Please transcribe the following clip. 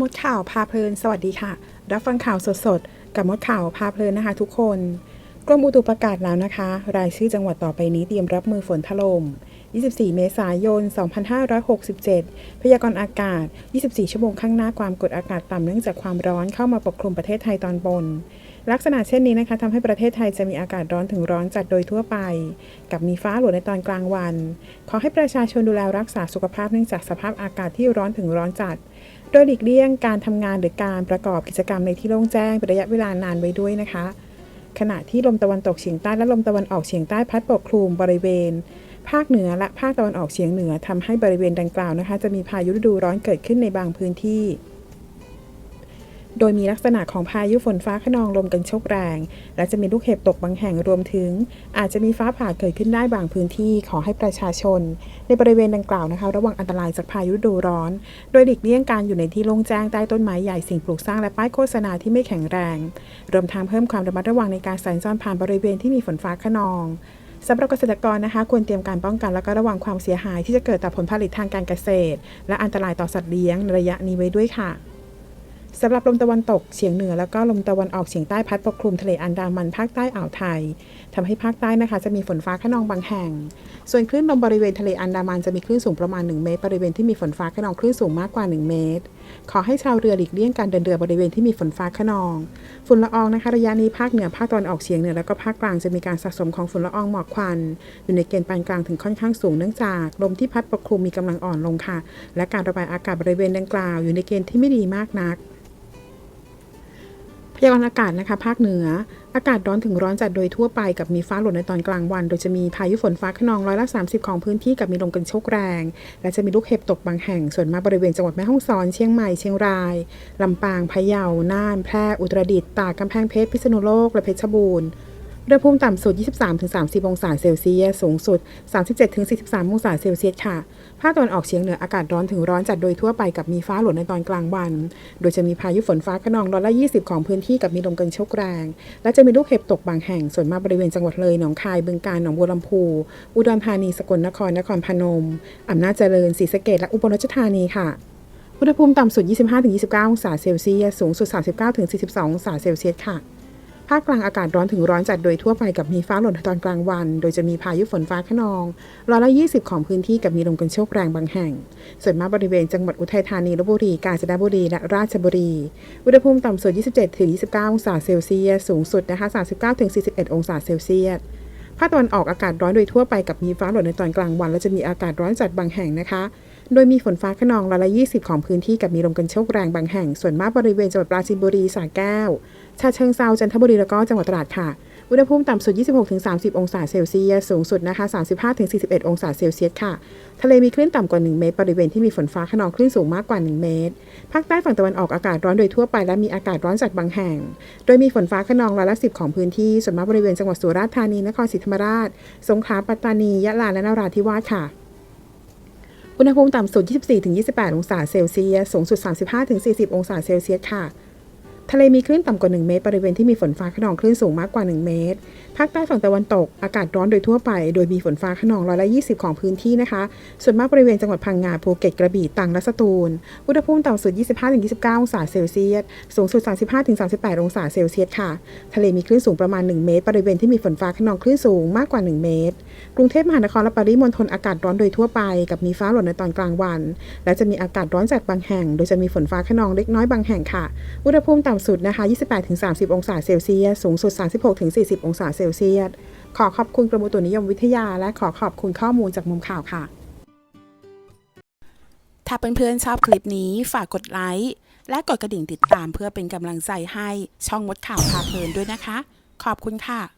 มดข่าวพาเพลิน สวัสดีค่ะ รับฟังข่าวสดๆ กับมดข่าวพาเพลินนะคะ ทุกคน กรมอุตุประกาศแล้วนะคะ รายชื่อจังหวัดต่อไปนี้เตรียมรับมือฝนถล่ม 24 เมษายน 2567 พยากรณ์อากาศ 24 ชั่วโมงข้างหน้าความกดอากาศต่ำเนื่องจากความร้อนเข้ามาปกคลุมประเทศไทยตอนบน ลักษณะเช่นนี้นะคะทำให้ประเทศไทยจะมีอากาศร้อนถึงร้อนจัดโดยทั่วไป กับมีฟ้าหลวในตอนกลางวัน ขอให้ประชาชนดูแลรักษาสุขภาพเนื่องจากสภาพอากาศที่ร้อนถึงร้อนจัด โดยหลีกเลี่ยงการทำงานหรือการประกอบกิจกรรมในที่โล่งแจ้งเป็นระยะเวลานานไว้ด้วยนะคะ ขณะที่ลมตะวันตกเฉียงใต้และลมตะวันออกเฉียงใต้พัดปกคลุมบริเวณ ภาคเหนือและภาคตะวันออกเฉียงเหนือทำให้บริเวณดังกล่าวนะคะ จะมีพายุฤดูร้อนเกิดขึ้นในบางพื้นที่ โดยมีลักษณะของพายุฝนฟ้าขนองลมกันโชกแรง และจะมีลูกเห็บตกบางแห่งรวมถึง อาจจะมีฟ้าผ่าเกิดขึ้นได้บางพื้นที่ขอให้ประชาชน ในบริเวณดังกล่าวนะคะ ระวังอันตรายจากพายุฤดูร้อน โดยหลีกเลี่ยงการอยู่ในที่โล่งแจ้งใต้ต้นไม้ใหญ่สิ่งปลูกสร้างและป้ายโฆษณาที่ไม่แข็งแรงรวมทั้งเพิ่มความระมัดระวังในการสัญจรผ่านบริเวณที่มีฝนฟ้าขนองสำหรับเกษตรกรนะคะ ควรเตรียมการป้องกันและก็ระวังความเสียหายที่จะเกิดต่อผลผลิตทางการเกษตร และอันตรายต่อสัตว์เลี้ยงในระยะนี้ไว้ด้วยค่ะ สำหรับลมตะวันตกเฉียงเหนือ แล้วก็ลมตะวันออกเฉียงใต้พัดปกคลุมทะเลอันดามันภาคใต้อ่าวไทยทำให้ภาคใต้นะคะ จะมีฝนฟ้าขนองบางแห่ง ส่วนคลื่นลมบริเวณทะเลอันดามันจะมีคลื่นสูงประมาณ 1 เมตร บริเวณที่มีฝนฟ้าขนองคลื่นสูงมากกว่า 1 เมตร ขอให้ชาวเรือหลีกเลี่ยงการเดินเรือบริเวณที่มีฝนฟ้าขนอง ฝุ่นละอองนะคะระยะนี้ภาคเหนือภาคตะวันออกเฉียงเหนือแล้วก็ภาคกลางจะมีการสะสมของฝุ่นละอองหมอกควัน อยู่ในเกณฑ์ปานกลางถึงค่อนข้างสูงเนื่องจากลมที่พัดปกคลุมมีกำลังอ่อนลงค่ะ และการระบายอากาศบริเวณดังกล่าวอยู่ในเกณฑ์ที่ไม่ดีมากนัก พยากรณ์อากาศนะคะ ภาคเหนือ อากาศร้อนถึงร้อนจัดโดยทั่วไปกับมีฟ้าหล่นในตอนกลางวัน โดยจะมีพายุฝนฟ้าขนองร้อยละ 30 ของพื้นที่กับมีลมกันโชกแรง และจะมีลูกเห็บตกบางแห่ง ส่วนมากบริเวณจังหวัดแม่ฮ่องสอน เชียงใหม่ เชียงราย ลำปาง พะเยา น่าน แพร่ อุตรดิตถ์ ตาก กำแพงเพชร พิษณุโลก และเพชรบูรณ์ อุณหภูมิต่ำสุด 23-30 องศาเซลเซียส สูงสุด 37-43 องศาเซลเซียสค่ะ ภาคตะวันออกเฉียงเหนืออากาศร้อนถึงร้อนจัดโดยทั่วไปกับมีฟ้าหล่นในตอนกลางวัน โดยจะมีพายุฝนฟ้าขนองร้อยละ 20 ของพื้นที่กับมีลมกันโชกแรง และจะมีลูกเห็บตกบางแห่ง ส่วนมากบริเวณจังหวัดเลย หนองคาย บึงกาฬ หนองบัวลำพู อุดรธานี สกลนคร นครพนม อำนาจเจริญ ศรีสะเกษและอุบลราชธานีค่ะอุณหภูมิต่ำสุด 25-29 องศาเซลเซียส สูงสุด 39-42 องศาเซลเซียสค่ะ ภาคกลางอากาศร้อนถึงร้อนจัดโดยทั่วไปกับมีฟ้าหล่นในตอนกลางวัน โดยจะมีพายุฝนฟ้าขนองร้อยละ20 ของพื้นที่กับมีลมกันโชกแรงบางแห่ง ส่วนมากบริเวณจังหวัดอุทัยธานีลบบุรี กาญจนบุรี และราชบุรี อุณหภูมิต่ำสุด 27-29 องศาเซลเซียส สูงสุดนะคะ 39-41 องศาเซลเซียสภาคตะวันออกอากาศร้อนโดยทั่วไปกับมีฟ้าหล่นในตอนกลางวัน และจะมีอากาศร้อนจัดบางแห่งนะคะ โดยมีฝนฟ้าขนองร้อยละ20 ของพื้นที่กับมีลมกันโชกแรงบางแห่ง ส่วนมากบริเวณจังหวัดปราจีนบุรีสระแก้ว ชาเชิงเซาจันทบุรีแล้วก็จังหวัดตราดค่ะ อุณหภูมิต่ำสุด 26-30 องศาเซลเซียส สูงสุดนะคะ 35-41 องศาเซลเซียสค่ะ ทะเลมีคลื่นต่ำกว่า 1 เมตร บริเวณที่มีฝนฟ้าขนองคลื่นสูงมากกว่า 1 เมตร ภาคใต้ฝั่งตะวันออกอากาศร้อนโดยทั่วไปและมีอากาศร้อนจัดบางแห่ง โดยมีฝนฟ้าขนองร้อยละ10ของพื้นที่ ส่วนมากบริเวณจังหวัดสุราษฎร์ธานี นครศรีธรรมราช สงขลา ปัตตานี ยะลา และนราธิวาสค่ะอุณหภูมิต่ำสุด 24-28 องศาเซลเซียส สูงสุด 35-40 องศาเซลเซียสค่ะ ทะเลมีคลื่นต่ำกว่า 1 เมตร บริเวณที่มีฝนฟ้าขนองคลื่นสูงมากกว่า 1 เมตร ภาคใต้ฝั่งตะวันตก อากาศร้อนโดยทั่วไป โดยมีฝนฟ้าขนองร้อยละ20 ของพื้นที่นะคะ ส่วนมากบริเวณจังหวัดพังงา ภูเก็ต กระบี่ ตรัง และสตูล อุณหภูมิต่ำสุด 25-29 องศาเซลเซียส สูงสุด 35-38 องศาเซลเซียสค่ะ ทะเลมีคลื่นสูงประมาณ 1 เมตร บริเวณที่มีฝนฟ้าขนองคลื่นสูงมากกว่า 1 เมตร กรุงเทพมหานครและปริมณฑลอากาศร้อนโดยทั่วไป กับมีฟ้าหล่นในตอนกลางวัน และจะมีอากาศร้อนจัดบางแห่ง โดยจะมีฝนฟ้าขนองเล็กน้อยบางแห่งค่ะ อุณหภูมิต่ำสุดนะคะ 28-30 องศาเซลเซียส สูงสุด 36-40 องศาเซลเซียส ขอขอบคุณกรมอุตุนิยมวิทยา และขอขอบคุณข้อมูลจากมุมข่าวค่ะ ถ้าเพื่อนๆชอบคลิปนี้ฝากกดไลค์และกดกระดิ่งติดตามเพื่อเป็นกำลังใจให้ช่องมดข่าวพาเพลินด้วยนะคะ ขอบคุณค่ะ